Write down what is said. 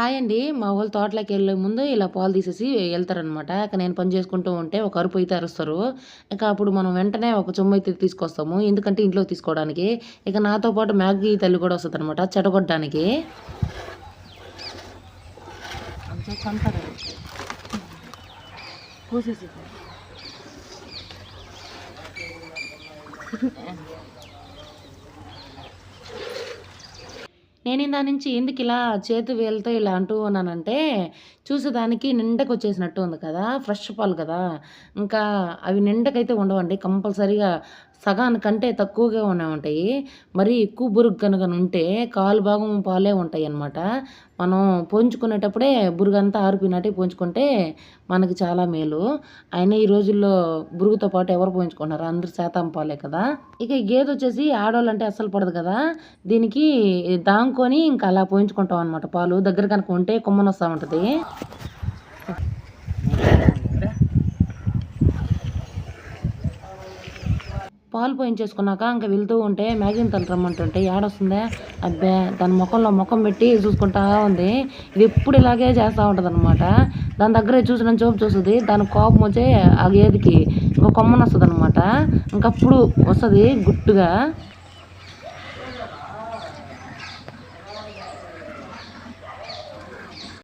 Hi అండి. మా వాళ్ళు తోటలోకి వెళ్ళే ముందు ఇలా పాలు తీసేసి వెళ్తారనమాట ఇక నేను పని చేసుకుంటూ ఉంటే ఒక అరుపు అయితే అరుస్తారు. ఇక అప్పుడు మనం వెంటనే ఒక చుమ్మ అయితే తీసుకొస్తాము. ఎందుకంటే ఇంట్లో తీసుకోవడానికి. ఇక నాతో పాటు మ్యాగీ తల్లి కూడా వస్తుంది అనమాట చెడగొట్టడానికి నేను ఇందా నుంచి ఎందుకు ఇలా చేతి వేలతో ఇలా అంటూ ఉన్నానంటే చూసేదానికి నిండకు వచ్చేసినట్టు ఉంది కదా ఫ్రెష్ పాలు కదా. ఇంకా అవి నిండకైతే ఉండవండి కంపల్సరీగా సగానికంటే తక్కువగా ఉన్నాయి ఉంటాయి మరి ఎక్కువ బురుగు కనుక ఉంటే కాలు భాగం పాలే ఉంటాయి అన్నమాట మనం పోంచుకునేటప్పుడే బురుగంతా ఆరిపోయినట్టే పోంచుకుంటే మనకి చాలా మేలు. అయినా ఈ రోజుల్లో బురుగుతో పాటు ఎవరు పోయించుకుంటున్నారు అందరు శాతం పాలే కదా. ఇక గేదె వచ్చేసి ఆడవాళ్ళు అంటే అస్సలు పడదు కదా. దీనికి దాంకొని ఇంకా అలా పోయించుకుంటాం అనమాట పాలు దగ్గర కనుక ఉంటే కొమ్మన వస్తూ ఉంటుంది. పాలు పోయించేసుకున్నాక ఇంకా వెళ్తూ ఉంటే మ్యాగీని తను రమ్మంటుంటే ఏడొస్తుందే? అబ్బే దాని ముఖంలో ముఖం పెట్టి చూసుకుంటా ఉంది. ఇది ఎప్పుడు ఇలాగే చేస్తూ ఉంటుంది అనమాట దాని దగ్గరే చూసిన చూపు చూస్తుంది. దాని కోపం వచ్చే ఆ గేదెకి ఇంకో కొమ్మన వస్తుంది అనమాట ఇంకప్పుడు వస్తుంది గుట్టుగా.